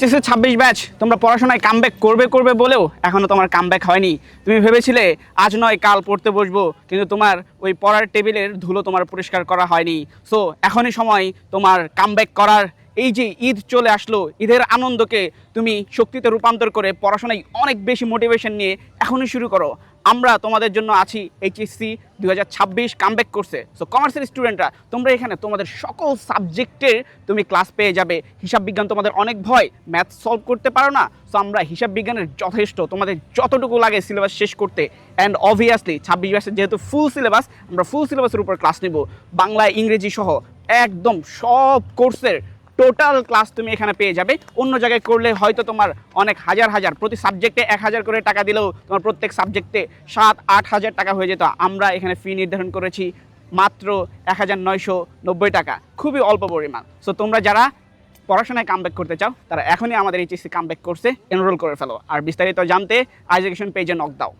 HSC ছাব্বিশ batch তোমরা পড়াশোনায় কামব্যাক করবে করবে বলেও এখনও তোমার কামব্যাক হয়নি। তুমি ভেবেছিলে, আজ নয়, কাল পড়তে বসবো, কিন্তু তোমার ওই পড়ার টেবিলের ধুলো তোমার পরিষ্কার করা হয়নি। সো এখনই সময় তোমার কামব্যাক করার এই যে ঈদ চলে আসলো, ঈদের আনন্দকে তুমি শক্তিতে রূপান্তর করে পড়াশোনায় অনেক বেশি মোটিভেশন নিয়ে এখনই শুরু করো। আমরা তোমাদের জন্য আছি এইচএসসি দু হাজার ছাব্বিশ কামব্যাক করছে সো কমার্সের স্টুডেন্টরা তোমরা এখানে তোমাদের সকল সাবজেক্টের তুমি ক্লাস পেয়ে যাবে। হিসাব বিজ্ঞান তোমাদের অনেক ভয় ম্যাথ সলভ করতে পারো না। সো আমরা হিসাব বিজ্ঞানের যথেষ্ট, তোমাদের যতটুকু লাগে সিলেবাস শেষ করতে। অ্যান্ড অবভিয়াসলি ছাব্বিশ ব্যাচের যেহেতু ফুল সিলেবাস আমরা ফুল সিলেবাসের উপর ক্লাস নেব। বাংলা, ইংরেজি সহ একদম সব কোর্সের টোটাল ক্লাস তুমি এখানে পেয়ে যাবে। অন্য জায়গায় করলে হয়তো তোমার অনেক হাজার হাজার। প্রতি সাবজেক্টে এক হাজার করে টাকা দিলেও তোমার প্রত্যেক সাবজেক্টে সাত, আট হাজার টাকা হয়ে যেত। আমরা এখানে ফি নির্ধারণ করেছি মাত্র এক হাজার নয়শো নব্বই টাকা। খুবই অল্প পরিমাণ। সো তোমরা যারা পড়াশোনায় কামব্যাক করতে চাও, তারা এখনই আমাদের এইচএসসি কামব্যাক করছে এনরোল করে ফেলো। আর বিস্তারিত জানতে আইজেকেশন পেজে নক দাও